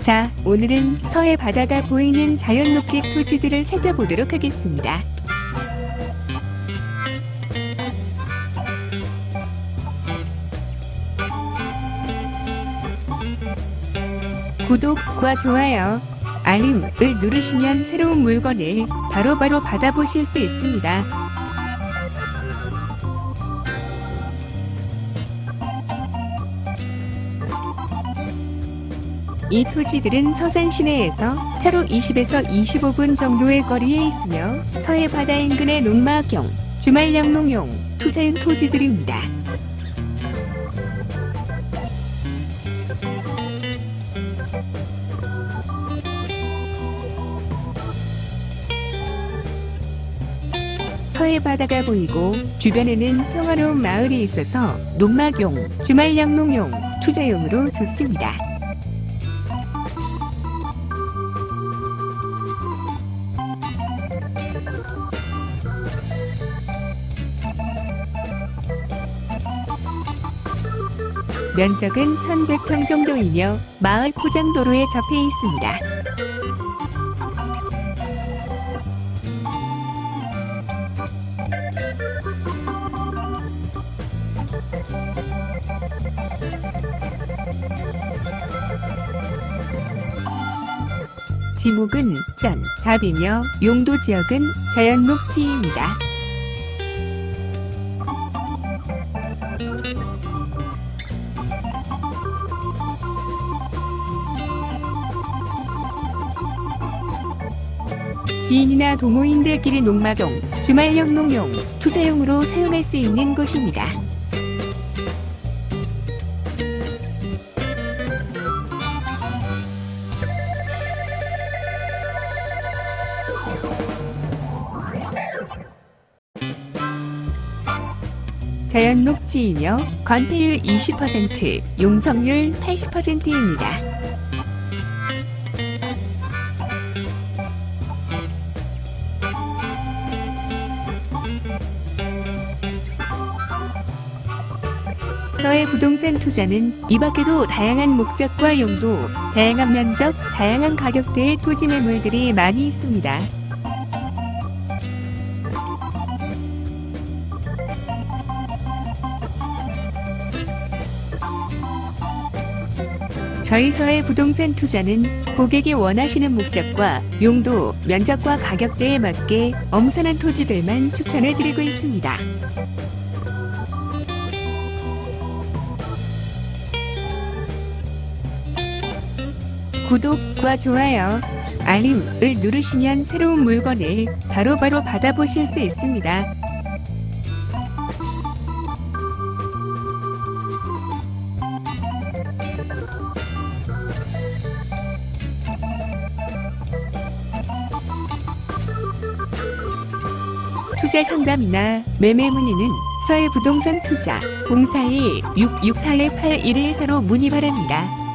자, 오늘은 서해 바다가 보이는 자연 녹지 토지들을 살펴보도록 하겠습니다. 구독과 좋아요, 알림을 누르시면 새로운 물건을 바로바로 받아보실 수 있습니다. 이 토지들은 서산 시내에서 차로 20에서 25분 정도의 거리에 있으며 서해 바다 인근의 농마경, 주말 양농용, 투자용 토지들입니다. 서해 바다가 보이고 주변에는 평화로운 마을이 있어서 농마용, 주말 양농용, 투자용으로 좋습니다. 면적은 1100평 정도이며 마을 포장도로에 접해 있습니다. 지목은 전, 답이며 용도 지역은 자연 녹지입니다. 지인이나 동호인들끼리 농마동, 주말형 농용, 투자용으로 사용할 수 있는 곳입니다. 자연 녹지이며 건폐율 20%, 용적률 80%입니다. 서해 부동산 투자는 이 밖에도 다양한 목적과 용도, 다양한 면적, 다양한 가격대의 토지 매물들이 많이 있습니다. 저희 서해 부동산 투자는 고객이 원하시는 목적과 용도, 면적과 가격대에 맞게 엄선한 토지들만 추천해 드리고 있습니다. 구독과 좋아요, 알림을 누르시면 새로운 물건을 바로 바로 받아보실 수 있습니다. 투자 상담이나 매매 문의는 서해 부동산 투자 041-664-8114로 문의 바랍니다.